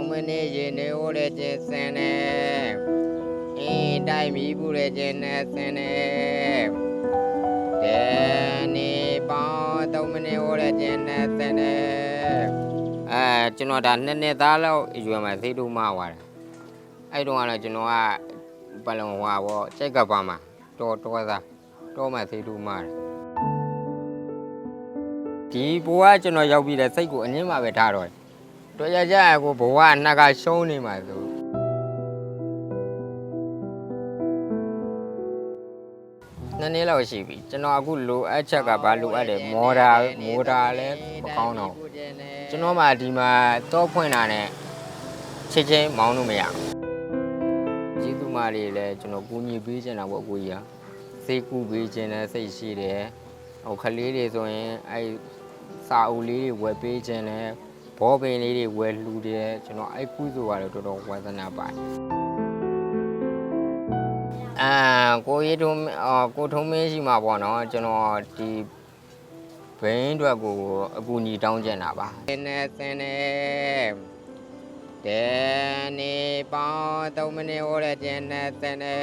သုံးမနေရင်နေဟိုတဲ့ကျစင်နေအင်းတိုက်ပြီးဘူးတဲ့ကျနဲ့စင်နေတဲ့နေပေါင်းသုံးမနေဟိုတဲ့ကျနဲ့စင်နေအဲကျွန်တော်ဒါနှစ်နှစ်သားလောက်အရွယ်မှာသိတူမသွားတယ်အဲ့တုန်းကတော့ကျွန်တော်ကဘယ်လုံးဟွာပေါ့စိတ်ကပ်ပါမှာတော်တော်သားတော်မှသိတူမှာတယ်ဒီဘဝကျွန်တော်ရောက်ပြီးတဲ့စိတ်ကိုအငင်းမှာပဲထားတော့ တယ်တော်ရကြရကိုဘဝအနှက်ကရှုံးနေမှာဆိုနှစ်နေ့လောက်ရှိပြီကျွန်တော်အခုလိုအပ်ချက်ကဘာလိုအပ်တယ်မော်ဒါမော်ဒါလည်းမကောင်းတော့ကျွန်တော်မှဒီမှာတော့ဖွင့်တာနဲ့ချက်ချင်းမောင်းလို့မရဘူးကျေးဇူးမလေးလည်းကျွန်တော်ကူညီပေးချင်တာပေါ့အကိုကြီးကစိတ်ကူပေးချင်တဲ့စိတ်ရှိတယ်ဟိုခလေးတွေဆိုရင်အဲစာအုပ်လေးတွေဝယ်ပေးခြင်းနဲ့ ဘောပင်လေးတွေဝယ်လှူတယ်ကျွန်တော်အဲ့ကုသိုလ်ကတော့တော်တော်ဝါသနာပါတယ်အာကိုရီထုံးအော်ကိုထုံးမင်းရှိမှာပေါ့နော်ကျွန်တော်ဒီဘိန်းအတွက်ကိုအကူအညီတောင်းကျင်တာပါစင်းနေစင်းနေတဲနေပေါင်းသုံးမနေဟိုတဲ့ကျင်းနေစင်းနေ